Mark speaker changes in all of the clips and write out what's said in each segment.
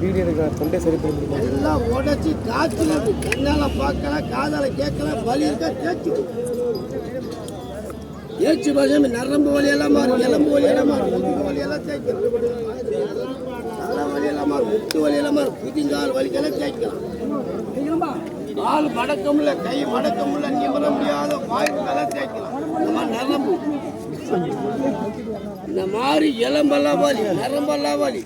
Speaker 1: Video எடுக்க தொண்டை சரி பண்ண முடியுமா?
Speaker 2: எல்லாம் உடைச்சி காய்ச்சல் கண்ணால பார்க்கல காதால கேட்கல வலி இருக்கா தேய்ச்சி ஏச்சு பசங்க நரம்பு வலி எல்லாம் மாறும் எலும்பு வலியெல்லாம் மாறும் முதுகு வலியெல்லாம் தேய்க்கலாம் தலை வலியெல்லாம் மாறும் முட்டு வலியெல்லாம் மாறும் புதிங்கால் வலிக்கெல்லாம் தேய்க்கலாம். கால் மடக்க முடியல கை மடக்க முடியல நிமிர முடியாத வாய்ப்புகளாம் தேய்க்கலாம். இந்த மாதிரி நரம்பு. இந்த மாதிரி எலும்பெல்லாம் வலி நரம்பெல்லாம் வலி.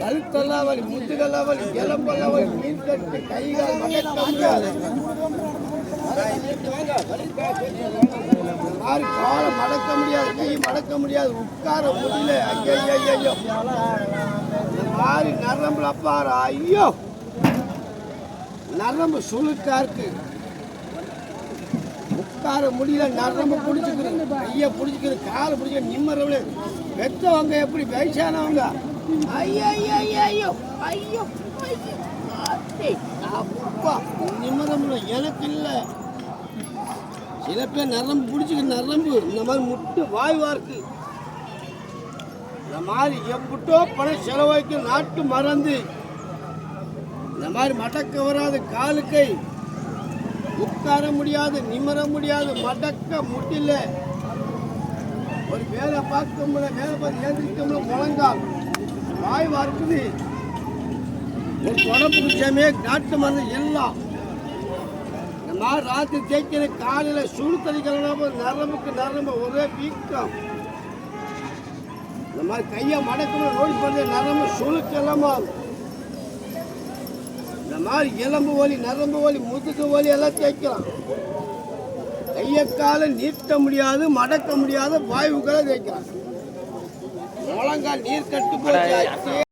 Speaker 2: கழுத்தெல்லாம் வலி முதுகெல்லாம் வலி எலும்பெல்லாம் வலி மீன் கட்டு கை கால் மடக்க முடியாது காலை மடக்க முடியாது கை மடக்க முடியாது உட்கார முடியல. ஐயோ ஐயோ ஐயோ நரம்புல பாரு ஐயோ. நரம்பு சுழுக்கா இருக்கு. உட்கார முடியல நரம்பு பிடிச்சிக்கிறது கையை பிடிச்சிக்கிறது காலை பிடிச்சிக்க நிம்மறவுல பெத்தவங்க எப்படி வயசானவங்க ஐயோ ஐயோ ஐயோ ஐயோ ஐயோ ஐயோ ஆத்தி, அப்பா நிம்மறமுல எனக்கு இல்லை. சில பேர் நரம்பு பிடிச்சிக்க நரம்பு இந்த மாதிரி முட்டு வாய்வா இருக்கு இந்த மாதிரி எப்பட்டோ பணம் செலவாக்கி நாட்டு மறந்து. இந்த மாதிரி மடக்க வராது காலுக்கை உட்கார முடியாது நிமிர முடியாது மடக்க முடியல. ஒரு வேலை பார்க்க முடியல வேலை பார்த்து ஏந்திரிக்க முடியல முழங்கால். வாய் இருக்குது ஒரு தொடப்பு விஷயமே நாட்டு மருந்து எல்லாம். நம்ம ராத்திரி தேய்க்கிற காலையில் சுடு தடிக்கலாம் நரம்புக்கு நரம்பு ஒரே வீக்கம். இந்த மாதிரி கையை மடக்கணும் நோய் பண்ணுற நரம்பு சுழுக்கெல்லாம் இந்த மாதிரி எலும்பு வலி நரம்பு வலி முதுகு வலி எல்லாம் தேய்க்கலாம். கையை காலை நீட்ட முடியாது மடக்க முடியாத வாயுக்களை தேய்க்கலாம். முழங்கால் நீர் கட்டு போச்சு அச்சே